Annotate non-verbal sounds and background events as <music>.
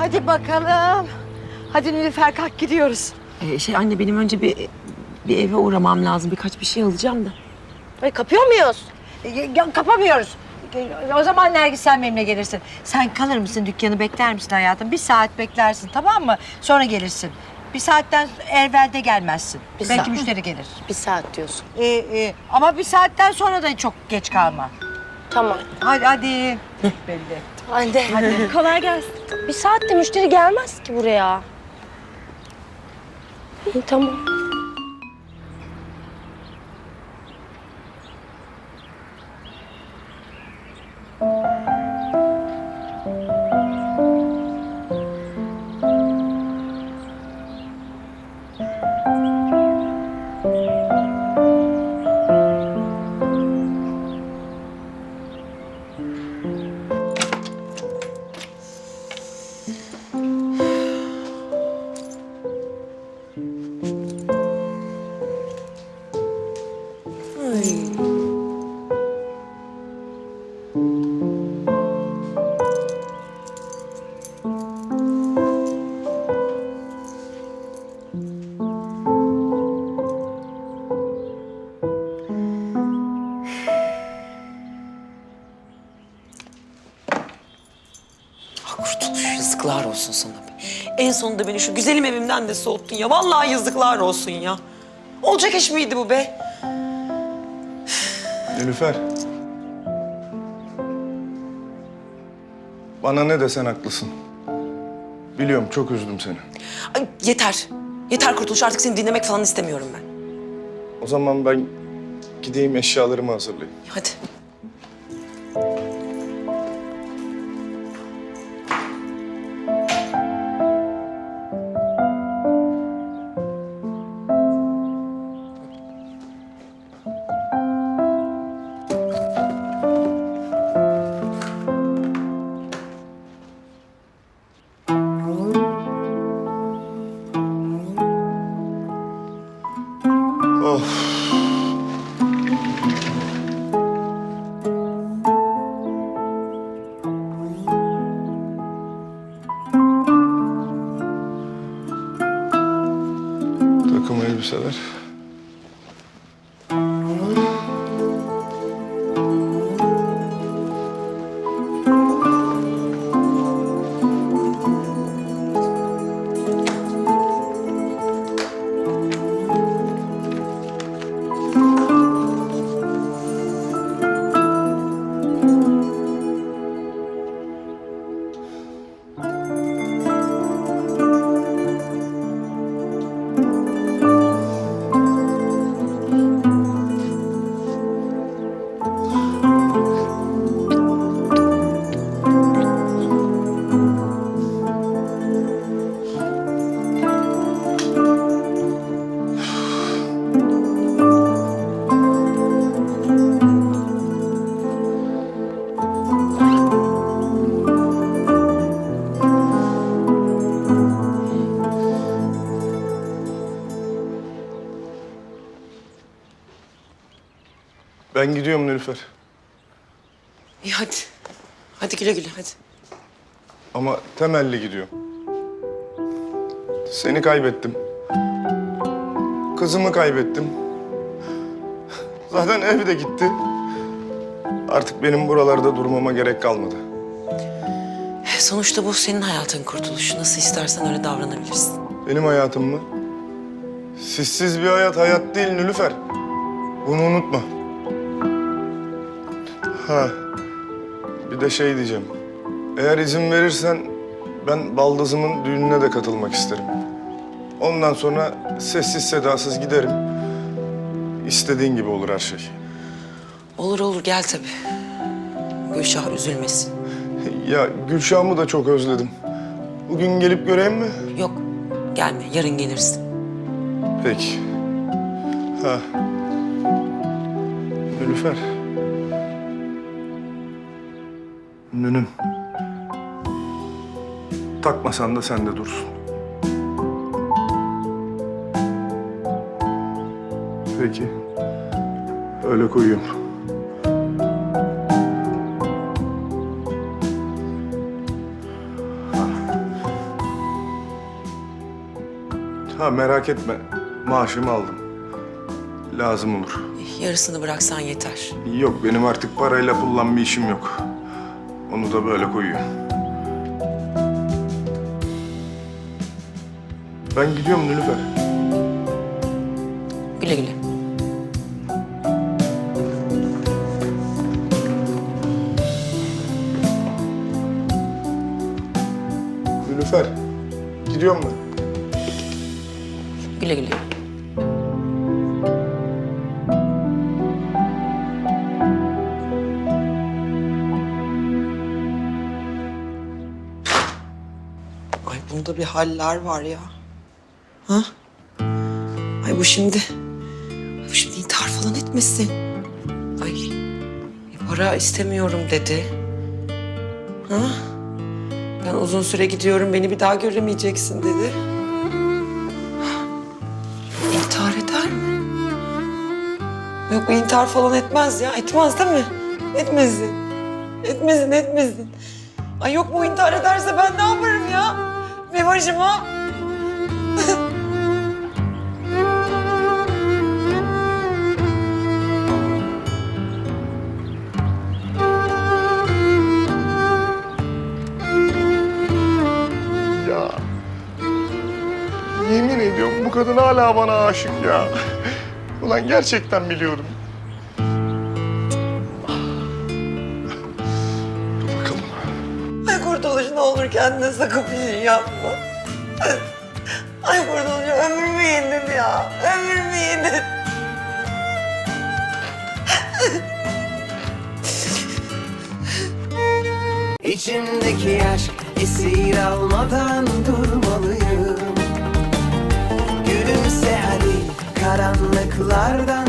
Hadi bakalım. Hadi Nilüfer kalk gidiyoruz. Ee, şey anne benim önce bir bir eve uğramam lazım. Birkaç bir şey alacağım da. Ay, kapıyor muyuz? Ya, kapamıyoruz. E, O zaman Nergis sen benimle gelirsin. Sen kalır mısın dükkanı bekler misin hayatım? Bir saat beklersin tamam mı? Sonra gelirsin. Bir saatten evvelde gelmezsin. Bir Belki saat. müşteri gelir. Bir saat diyorsun. Ee, e, ama bir saatten sonra da çok geç kalma. Tamam. Hadi hadi. Belli. Hadi. Hadi. <laughs> Kolay gelsin. Bir saatte müşteri gelmez ki buraya. İyi tamam. Yazıklar olsun sana. En sonunda beni şu güzelim evimden de soğuttun ya. Vallahi yazıklar olsun ya. Olacak iş miydi bu be? Nilüfer. Bana ne desen haklısın. Biliyorum çok üzdüm seni. Ay, yeter. Yeter kurtuluş artık seni dinlemek falan istemiyorum ben. O zaman ben gideyim eşyalarımı hazırlayayım. Hadi. Of. Takım elbiseler. Ben gidiyorum Nilüfer. İyi hadi. Hadi güle güle hadi. Ama temelli gidiyorum. Seni kaybettim. Kızımı kaybettim. Zaten ev de gitti. Artık benim buralarda durmama gerek kalmadı. Sonuçta bu senin hayatın kurtuluş. Nasıl istersen öyle davranabilirsin. Benim hayatım mı? Sizsiz bir hayat hayat değil Nilüfer. Bunu unutma. Ha. Bir de şey diyeceğim. Eğer izin verirsen ben baldızımın düğününe de katılmak isterim. Ondan sonra sessiz sedasız giderim. İstediğin gibi olur her şey. Olur olur gel tabii. Gülşah üzülmesin. <laughs> Ya Gülşah'ımı da çok özledim. Bugün gelip göreyim mi? Yok gelme yarın gelirsin. Peki. Ha. Nilüfer. Nünüm. Takmasan da sende dursun. Peki. Öyle koyuyorum. Ha. Merak etme. Maaşımı aldım. Lazım olur. Yarısını bıraksan yeter. Yok benim artık parayla pulla bir işim yok. Onu da böyle koyuyorum. Ben gidiyorum Nilüfer. Güle güle. Nilüfer. Gidiyorum ben. Güle güle. Bunda bir haller var ya. Ha? Ay bu şimdi... Bu şimdi intihar falan etmesin. Ay para istemiyorum dedi. Ha? Ben uzun süre gidiyorum beni bir daha göremeyeceksin dedi. İntihar eder mi? Yok bu intihar falan etmez ya. Etmez değil mi? Etmesin. Etmesin, etmesin. Ay yok bu intihar ederse ben ne yaparım ya? Ne başıma? Ya. Yemin ediyorum bu kadın hala bana aşık ya. Ulan gerçekten biliyordum. Olur kendine sakın bir şey yapma. Ay kurtuluş ömrümü yedin ya. Ömrümü yedin. İçimdeki aşk esir almadan durmalıyım Gülümse hadi karanlıklarda